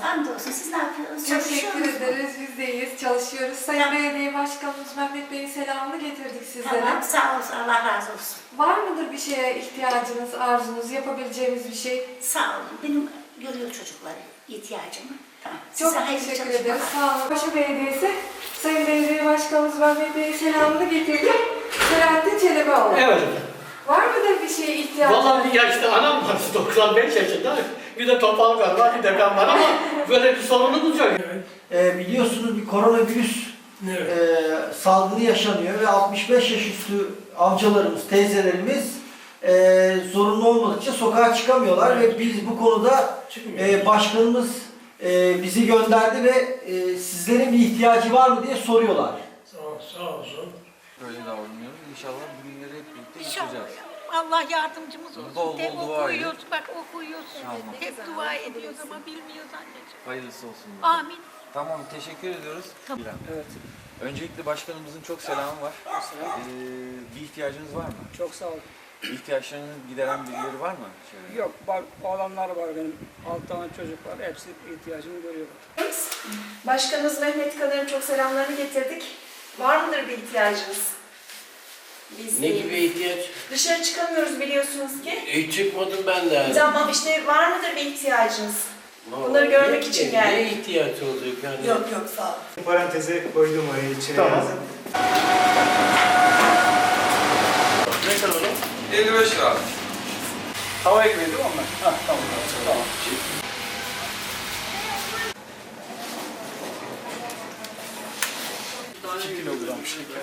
Hamdolsun. Siz ne yapıyorsunuz? Çalışıyor Teşekkür musunuz? ederiz. Biz de iyiyiz. Çalışıyoruz. Sayın Tamam. Belediye Başkanımız Mehmet Bey'in selamını getirdik sizlere. Tamam. Sağ olsun. Allah razı olsun. Var mıdır bir şeye ihtiyacınız, arzunuz, yapabileceğimiz bir şey? Sağ olun. Benim görüyor çocukları ihtiyacımı. Tamam. Çok Size hayırlı teşekkür çalışmalar. ederiz. Sağ olun. Paşa Belediyesi Sayın Belediye Başkanımız Mehmet Bey'in selamını getirdik. Selahattin Çelebioğlu. Evet. Var mıdır bir şeye ihtiyacınız? Vallahi bir yaşta anam var 95 yaşında. Bir de topal var, var bir de ben var ama böyle bir sorunumuz yok. Ee, biliyorsunuz bir koronavirüs e, salgını yaşanıyor ve 65 yaş üstü amcalarımız, teyzelerimiz e, zorunlu olmadıkça sokağa çıkamıyorlar ve biz bu konuda e, başkanımız e, bizi gönderdi ve e, sizlerin bir ihtiyacı var mı diye soruyorlar. Sağ, sağ olsun. Böyle davranıyoruz. İnşallah bugünleri hep birlikte geçeceğiz. Allah yardımcımız olsun. Bol bol Hep dua okuyoruz, bak okuyoruz. Tamam. Hep dua ediyoruz ama bilmiyoruz anneciğim. Hayırlısı olsun. Amin. Tamam teşekkür ediyoruz. Tamam. Evet. Öncelikle başkanımızın çok selamı var. Ee, bir ihtiyacınız var mı? Çok sağ ol. İhtiyaçlarını gideren birileri var mı? Şöyle. Yok, var, oğlanlar var benim. Altı tane çocuk var. Hepsi ihtiyacını görüyorlar. Başkanımız Mehmet Kadar'ın çok selamlarını getirdik. Var mıdır bir ihtiyacınız? Biz Ne gibi ihtiyaç? Dışarı çıkamıyoruz biliyorsunuz ki. Hiç çıkmadım ben de. Tamam işte var mıdır bir ihtiyacınız? Vallahi bunları görmek ne- için ne- geldik. Ne ihtiyaç olacak yani? yok sağ ol. Paranteze koydum oraya içine Tamam. yazdım. Ne kadar o? 55 lira. Hava ekmeği değil mi onlar? Ha, tamam, tamam. 2 kilogram şeker.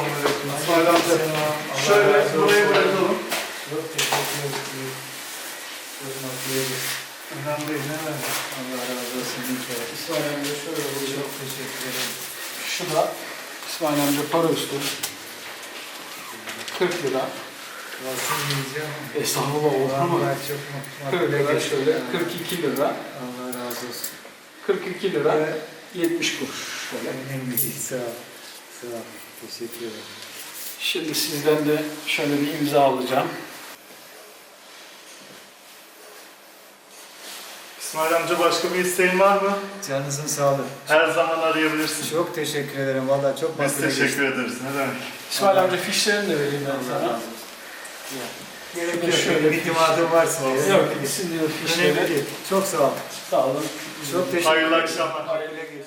Selamünaleyküm. İsmail amca. Şöyle buraya bırakalım. Çok teşekkür ederim. Önemli değil, ne demek? Allah razı olsun. İsmail amca şöyle buyurun. Çok teşekkür ederim. Şu da İsmail amca para üstü. 40 lira. Estağfurullah olur mu? Allah çok mutlu. 40 lira şöyle. 42 lira. Allah razı olsun. 42 lira. Evet. 70 kuruş. Şöyle. Önemli değil. Sağ ol. Sağ. Teşekkür ederim. Şimdi sizden de şöyle bir imza alacağım. İsmail amca başka bir isteğin var mı? Canınızın sağlığı. Her zaman arayabilirsin. Çok teşekkür ederim. Vallahi çok Biz makbule geçti. teşekkür ederiz. Ne demek? İsmail amca fişlerini de vereyim ben sana. Gerek yok. şöyle bir itimadım varsa. Yok, isim diyor Önemli fişleri. değil. Çok sağ ol. Sağ olun. Çok teşekkür Hayırlı akşamlar. Hayırlı geçsin.